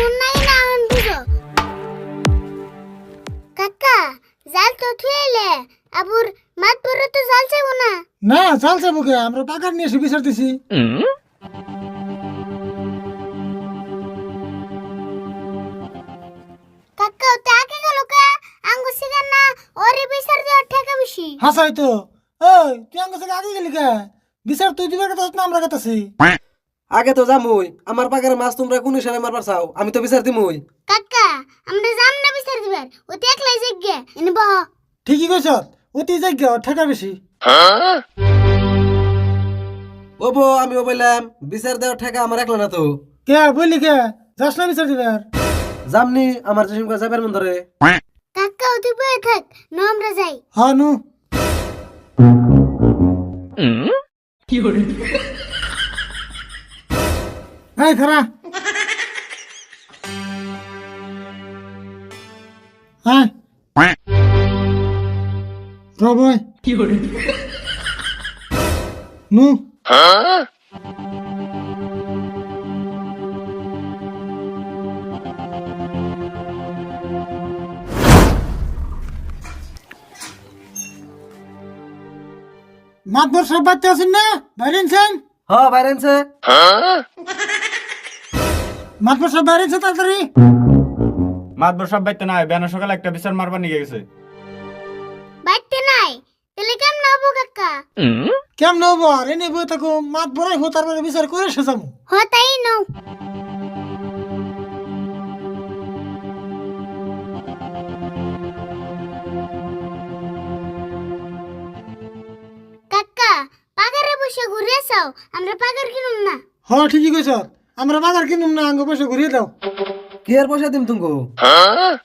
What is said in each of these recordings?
উন্নয় না বুঝো। কাকা জাল তো থুয়েলে আবুর মাত পরে তো জাল চাইব না। না চাল চাবো কে? আমরা পাকার নিয়ে এসে বিচার দিছি। কাকা তা আগে গেল কা? আঙ্গু সিগার না? ওরে বিচার দেওয়ার ঠেকা বেশি হাসাই তো। ওই তুই কাছে আগে গেলি কে? বিচার তুই দিবার কথা না আমরা আগে তো যামুই। আমার পাকের মাছ তোমরা কোন হিসাবে মারবার চাও? আমি তো বিচার দিমুই। কাকা আমরা যাম না বিচার দিবার? ও দেখলাই জিজ্ঞে এনে বহ ঠিকই কইছ অতি যাইগা ঠেকা বেশি। ও বো আমি ও বললাম বিচার দেওয়ার ঠেকা আমার একলা না তো। কে বললি কে? যাস না বিচার দিবার। জামনি আমার সঙ্গে যাবার মন ধরে। কাকা তুই বয়ে থাক ন আমরা যাই। হ্যাঁ নু। এই খারা হ্যাঁ রবই নু। মাতবর সব বাচ্চা আছেন না বাইরেনছেন হ বাইরেনছে মাতবর সব বাইরেছে তাড়াতাড়ি। মাতবর বাইতে নাই বেনা সকালে একটা বিচার মারবার নিয়ে গেছে। বাইতে নাই? তাহলে কেমন হব কাকা? কেমন হব? আর এনে বই থাকো মাত বড়াই হো তারপরে বিচার করে শেষামু হ তাই নও কাকা পাগারে বসে ঘুরে আসাও আমরা পাগার কিনুম না। হ ঠিকই কইছ। আমরা বাজার কিনুম না আঙ্গ পয়সা ঘুরিয়ে দাও। কি আর পয়সা দিম তুমকো?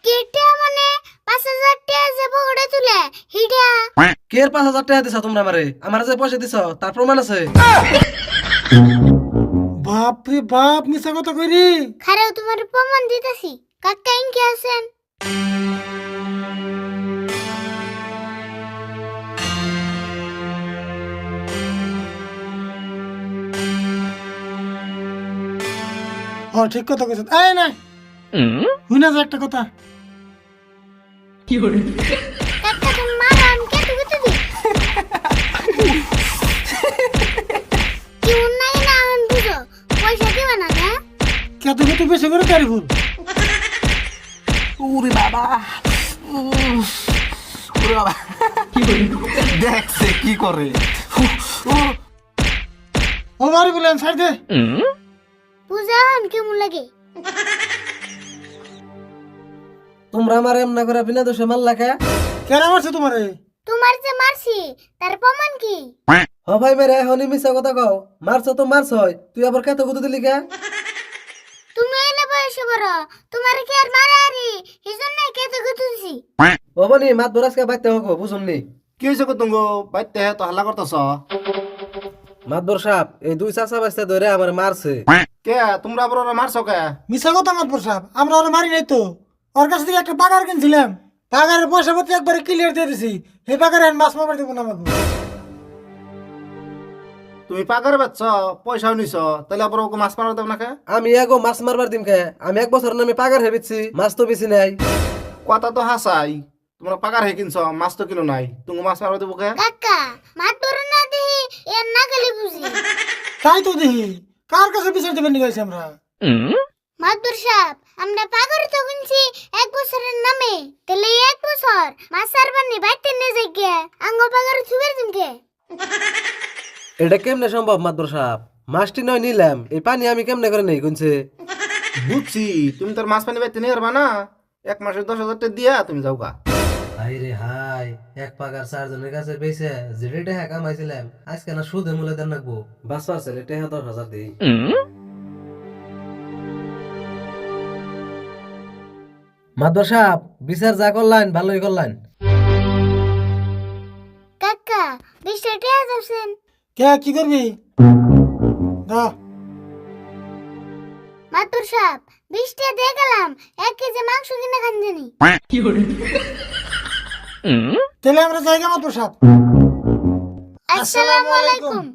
কেটে মানে পাঁচ হাজার টাকা যে পকেটে তুলে হিডা। কে আর পাঁচ হাজার টাকা দিছ তোমরা আমারে? আমার যে পয়সা দিছ তার প্রমাণ আছে। বাপ রে বাপ মিছা কথা কইরি। খারাও তোমার প্রমাণ দিতেছি। কাকা ইনকে আছেন। হ ঠিক কথা কইছ এই না। হুইনা যা একটা কথা। কাকা তুমি মারো আমি কেটে কেটে দিই? কি উন্নয় না হন বুঝো। পয়সা দিবা না না? কত কত বেশি করে তারি ভুল ওরে বাবা। ওরে বাবা। দেখছে কি করে। ও বাড়ি বলেন সাইড দে। পূজা হন কেমন লাগে? তোমরা আমার এমনা করে বিনা দোষে মারলা কে? কেন মারছে তোমারে? তোমার যে মারছি তার প্রমাণ কি? হ ভাই মেরে হনি মিছা কথা কও। মারছ তো মারছ তুই আবার কত কত দিলি কে? তুমি এলে বয়সে বড় তোমার কি আর মারা আরি হিজন নাই কেটে কেটে দিছি। ও বনি মাত বরাসকে বাইতে হোক বুঝুননি? কি বাইতে তো হাল্লা করতেছ। মাতবর সাপ এই দুই চাচা ধরে আমার মারছে। কে? তোমরা আবার ওরা মারছো কে? মিছা কথা মাতবর সাহেব আমরা ওরা মারি নাই তো। ওর কাছ থেকে একটা পাগার কিনছিলাম। পাগারের পয়সা পাতি একবারে ক্লিয়ার দিয়ে দিছি। এই পাগারে মাছ মারবার দেবো না আমাকে। তুমি পাকার বেচছ পয়সাও নিছ তাহলে আবার ওকে মাছ মারা দেব না কে? আমি এগো মাছ মারবার দিম কে? আমি এক বছর নামে পাগার হেবিছি মাছ তো বেশি নাই। কথা তো হাসাই তোমরা পাকার হে কিনছ মাছ তো কিনো নাই। তুমি মাছ মারা দেবো কে? কাকা মাত ধরে না দেহি এর না গেলে বুঝি। তাই তো দেখি। কার কাছে বিচার দেবেন নিয়ে আমরা? মাদুর সাহেব আমরা পাগর তো কিনছি এক বছরের নামে। তাহলে এক বছর মাছ সারবানি বাইতে নে যাইগে আঙ্গ পাগর থুবের দিমকে এটা কেমনে সম্ভব মাদুর সাপ মাছটি নয় নিলাম এই পানি আমি কেমনে করে নেই কোনছে বুঝছি তুমি তোর মাছ পানি বাইতে নিয়ে পারবা না? এক মাসের দশ হাজার টাকা দিয়া তুমি যাও গা। হাই রে হাই এক পাকার চারজনের কাছে পেয়েছে যে রেটে হ্যাঁ কামাইছিলাম আজকে না সুদে মূলে দেন রাখব বাস পারছে রেটে হ্যাঁ দশ হাজার দিই। বিচার যা করলেন ভালোই করলেন। কাকা কে কি করবি? দা মাদুর সাহেব বিশটা দিয়ে গেলাম এক কেজি মাংস কিনে খান জানি। তাহলে আমরা জায়গা মতো সাপ। আসসালামু আলাইকুম।